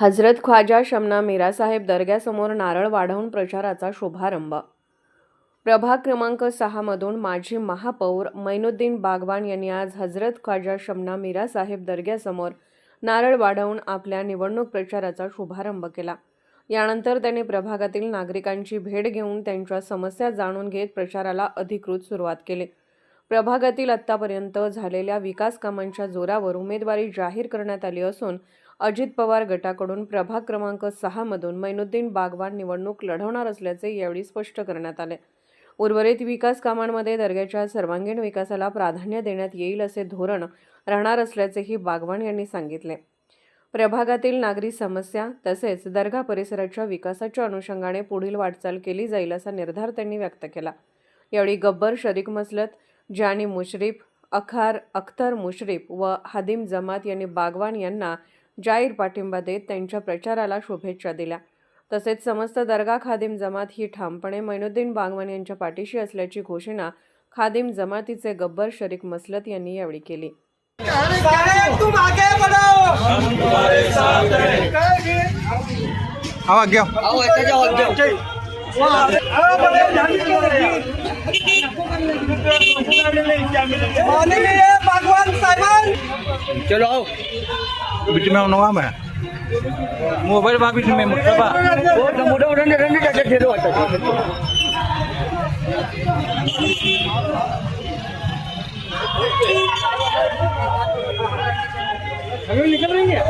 हजरत ख्वाजा शमना मीरासाहेब दर्ग्यासमोर नारळ वाढवून प्रचाराचा शुभारंभ. प्रभाग क्रमांक सहामधून माजी महापौर मैनुद्दीन बागवान यांनी आज हजरत ख्वाजा शमना मीरासाहेब दर्ग्यासमोर नारळ वाढवून आपल्या निवडणूक प्रचाराचा शुभारंभ केला. यानंतर त्यांनी प्रभागातील नागरिकांची भेट घेऊन त्यांच्या समस्या जाणून घेत प्रचाराला अधिकृत सुरुवात केली. प्रभागातील आत्तापर्यंत झालेल्या विकास कामांच्या जोरावर उमेदवारी जाहीर करण्यात आली असून अजित पवार गटाकडून प्रभाग क्रमांक सहामधून मैनुद्दीन बागवान निवडणूक लढवणार असल्याचे यावेळी स्पष्ट करण्यात आले. उर्वरित विकास कामांमध्ये दर्ग्याच्या सर्वांगीण विकासाला प्राधान्य देण्यात येईल असे धोरण राहणार असल्याचेही बागवान यांनी सांगितले. प्रभागातील नागरी समस्या तसेच दर्गा परिसराच्या विकासाच्या अनुषंगाने पुढील वाटचाल केली जाईल असा निर्धार त्यांनी व्यक्त केला. यावेळी गब्बर शरीक मसलत जानी मुश्रीफ अखार अख्तर मुश्रीफ व हादिम जमात यांनी बागवान यांना जाहीर पाठिंबा देत त्यांच्या प्रचाराला शुभेच्छा दिल्या. तसेच समस्त दर्गा खादिम जमात ही ठामपणे मैनुद्दीन बांगवन यांच्या पाठीशी असल्याची घोषणा खादिम जमातीचे गब्बर शरीक मसलत यांनी यावेळी केली. सारे चलो आओ बीच में नवा में मोबाइल बा बीच में मुस्तफा मोठं मोठं रंग त्याच्यात ठेवलं वाटतं निकल रही है